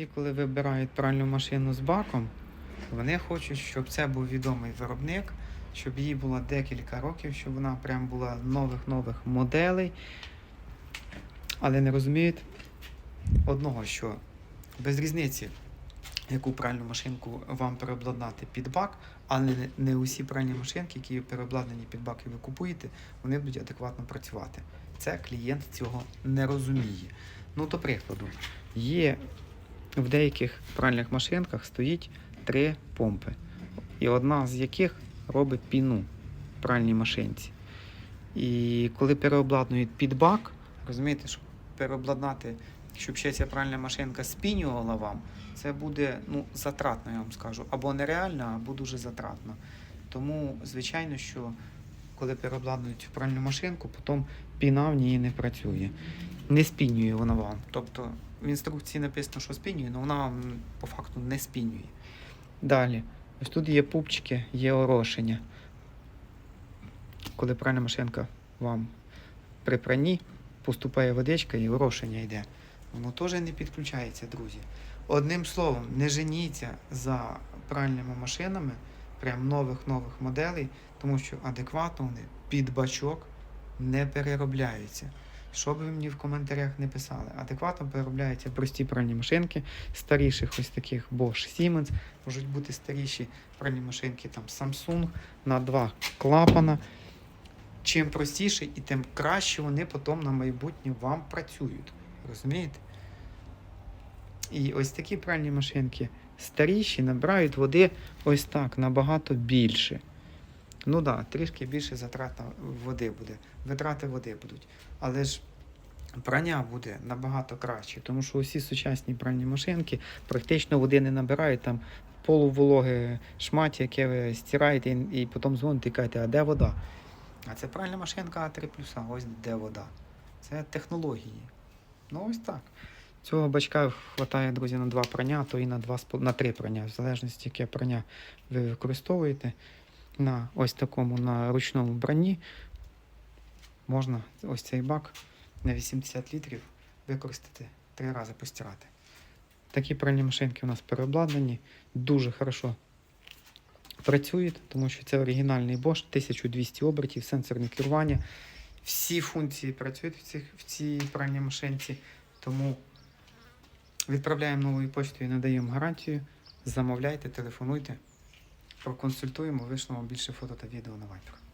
Всі, коли вибирають пральну машину з баком, вони хочуть, щоб це був відомий виробник, щоб їй було декілька років, щоб вона прям була нових-нових моделей. Але не розуміють одного, що без різниці, яку пральну машинку вам переобладнати під бак, але не, усі пральні машинки, які переобладнані під бак і ви купуєте, вони будуть адекватно працювати. Це клієнт цього не розуміє. Ну, до прикладу, є в деяких пральних машинках стоїть три помпи, і одна з яких робить піну в пральній машинці. І коли переобладнують під бак, розумієте, щоб переобладнати, щоб ще ця пральна машинка спінювала вам, це буде ну, затратно, я вам скажу. Або нереально, або дуже затратно. Тому, звичайно, що коли переобладнують пральну машинку, потім піна в ній не працює. Не спінює вона вам. Тобто в інструкції написано, що спінює, але вона вам по факту не спінює. Далі. Ось тут є пупчики, є орошення. Коли пральна машинка вам при пранні поступає водичка і орошення йде. Воно теж не підключається, друзі. Одним словом, не женіться за пральними машинами, прям нових-нових моделей, тому що адекватно вони під бачок не переробляються. Що б ви мені в коментарях не писали, адекватно переробляються прості пральні машинки, старіших ось таких Bosch Siemens, можуть бути старіші пральні машинки там Samsung на два клапана. Чим простіше і тим краще вони потім на майбутнє вам працюють. Розумієте? І ось такі пральні машинки старіші набирають води ось так набагато більше. Ну так, да, трішки більше затрат води буде, витрати води будуть. Але ж прання буде набагато краще, тому що усі сучасні пральні машинки практично води не набирають там полувологе шматі, яке ви стираєте і, і потім дзвоните і кажете, а де вода? А це пральна машинка А3 ось де вода. Це технології. Ну ось так. Цього бачка вистачає, друзі, на два прання, а то і на два на три прання, в залежності, яке прання ви використовуєте. На ось такому на ручному бранні можна ось цей бак на 80 літрів використати три рази постирати. Такі пральні машинки у нас переобладнані, дуже хорошо працюють, тому що це оригінальний Bosch, 1200 обертів, сенсорне керування. Всі функції працюють в, цих, в цій пральній машинці, тому відправляємо новою почтою, надаємо гарантію. Замовляйте, телефонуйте, проконсультуємо, вишлемо більше фото та відео на Viber.